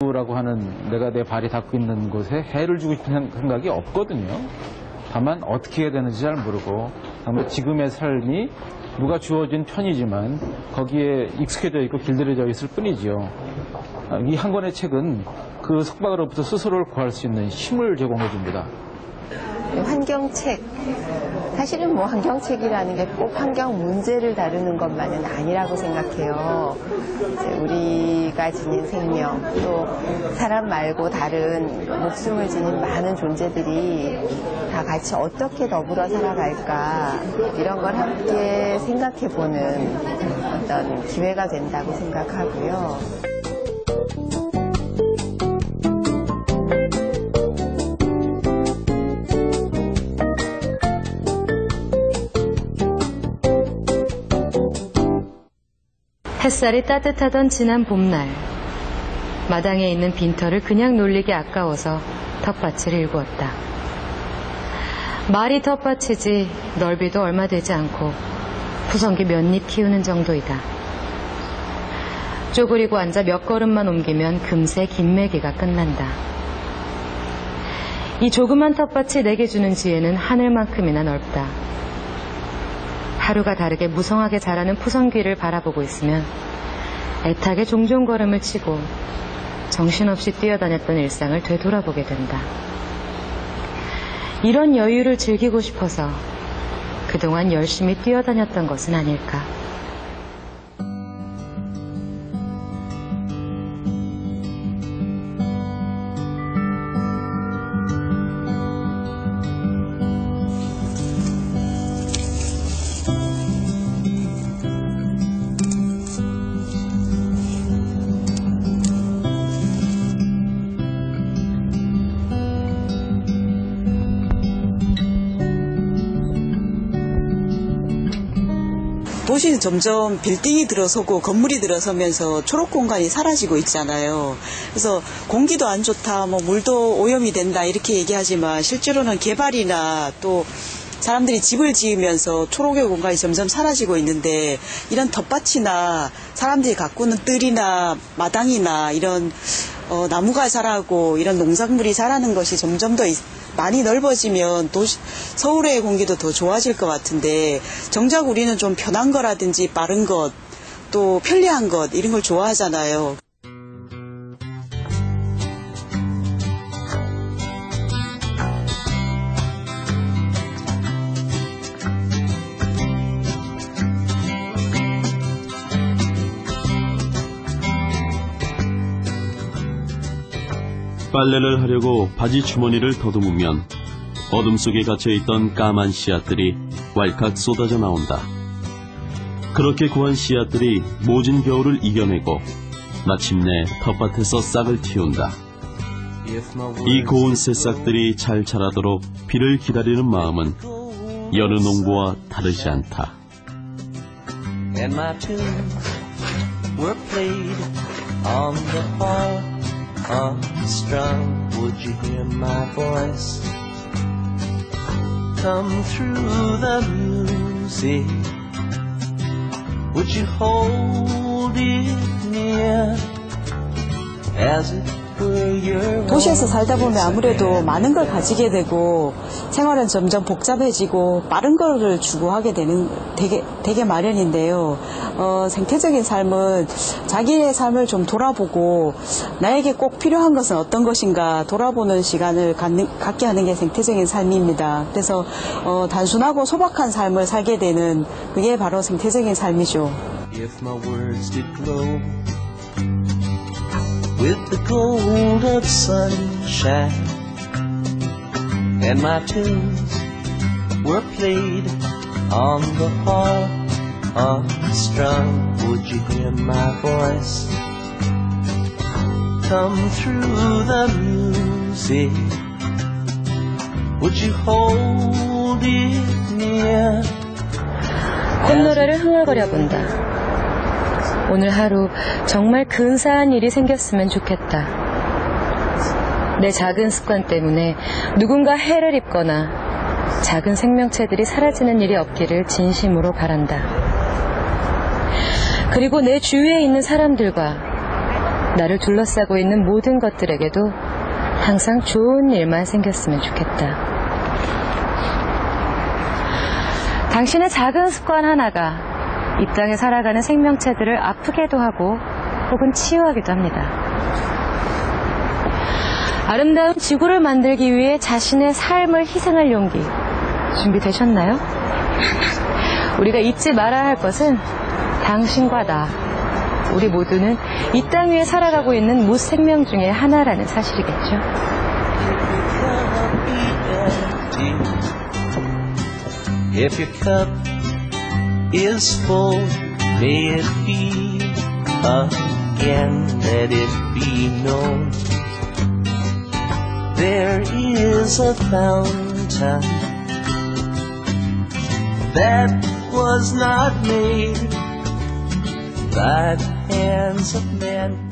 라고 하는 내가 내 발이 닿고 있는 곳에 해를 주고 싶은 생각이 없거든요. 다만 어떻게 해야 되는지 잘 모르고 다만 지금의 삶이 누가 주어진 편이지만 거기에 익숙해져 있고 길들여져 있을 뿐이지요. 이 한 권의 책은 그 속박으로부터 스스로를 구할 수 있는 힘을 제공해 줍니다. 환경책. 사실은 뭐 환경책이라는 게 꼭 환경 문제를 다루는 것만은 아니라고 생각해요. 우리가 지닌 생명, 또 사람 말고 다른 목숨을 지닌 많은 존재들이 다 같이 어떻게 더불어 살아갈까, 이런 걸 함께 생각해 보는 어떤 기회가 된다고 생각하고요. 햇살이 따뜻하던 지난 봄날 마당에 있는 빈터를 그냥 놀리기 아까워서 텃밭을 일구었다. 말이 텃밭이지 넓이도 얼마 되지 않고 푸성기 몇입 키우는 정도이다. 쪼그리고 앉아 몇 걸음만 옮기면 금세 김매기가 끝난다. 이 조그만 텃밭이 내게 주는 지혜는 하늘만큼이나 넓다. 하루가 다르게 무성하게 자라는 푸성귀를 바라보고 있으면 애타게 종종 걸음을 치고 정신없이 뛰어다녔던 일상을 되돌아보게 된다. 이런 여유를 즐기고 싶어서 그동안 열심히 뛰어다녔던 것은 아닐까. 도시는 점점 빌딩이 들어서고 건물이 들어서면서 초록 공간이 사라지고 있잖아요. 그래서 공기도 안 좋다, 뭐 물도 오염이 된다 이렇게 얘기하지만 실제로는 개발이나 또 사람들이 집을 지으면서 초록의 공간이 점점 사라지고 있는데 이런 텃밭이나 사람들이 가꾸는 뜰이나 마당이나 이런 어, 나무가 자라고 이런 농작물이 자라는 것이 점점 더 있- 많이 넓어지면 도시, 서울의 공기도 더 좋아질 것 같은데 정작 우리는 좀 편한 거라든지 빠른 것 또 편리한 것 이런 걸 좋아하잖아요. 빨래를 하려고 바지 주머니를 더듬으면 어둠 속에 갇혀있던 까만 씨앗들이 왈칵 쏟아져 나온다. 그렇게 구한 씨앗들이 모진 겨울을 이겨내고 마침내 텃밭에서 싹을 틔운다. 이 고운 새싹들이 잘 자라도록 비를 기다리는 마음은 여느 농부와 다르지 않다. Unstrung. Would you hear my voice come through the music? Would you hold it near as it 도시에서 살다 보면 아무래도 많은 걸 가지게 되고 생활은 점점 복잡해지고 빠른 거를 추구하게 되는 되게 되게 마련인데요. 어, 생태적인 삶은 자기의 삶을 좀 돌아보고 나에게 꼭 필요한 것은 어떤 것인가 돌아보는 시간을 갖는, 갖게 하는 게 생태적인 삶입니다. 그래서 어, 단순하고 소박한 삶을 살게 되는 그게 바로 생태적인 삶이죠. with the gold of sunshine and my tunes were played on the harp unstrung would you hear my voice come through the music would you hold it near 꽃노래를 흥얼거려 본다. 오늘 하루 정말 근사한 일이 생겼으면 좋겠다. 내 작은 습관 때문에 누군가 해를 입거나 작은 생명체들이 사라지는 일이 없기를 진심으로 바란다. 그리고 내 주위에 있는 사람들과 나를 둘러싸고 있는 모든 것들에게도 항상 좋은 일만 생겼으면 좋겠다. 당신의 작은 습관 하나가 이 땅에 살아가는 생명체들을 아프게도 하고 혹은 치유하기도 합니다. 아름다운 지구를 만들기 위해 자신의 삶을 희생할 용기 준비되셨나요? 우리가 잊지 말아야 할 것은 당신과 나, 우리 모두는 이 땅 위에 살아가고 있는 무생명 중의 하나라는 사실이겠죠. Is full, may it be again, let it be known. There is a fountain that was not made by the hands of men.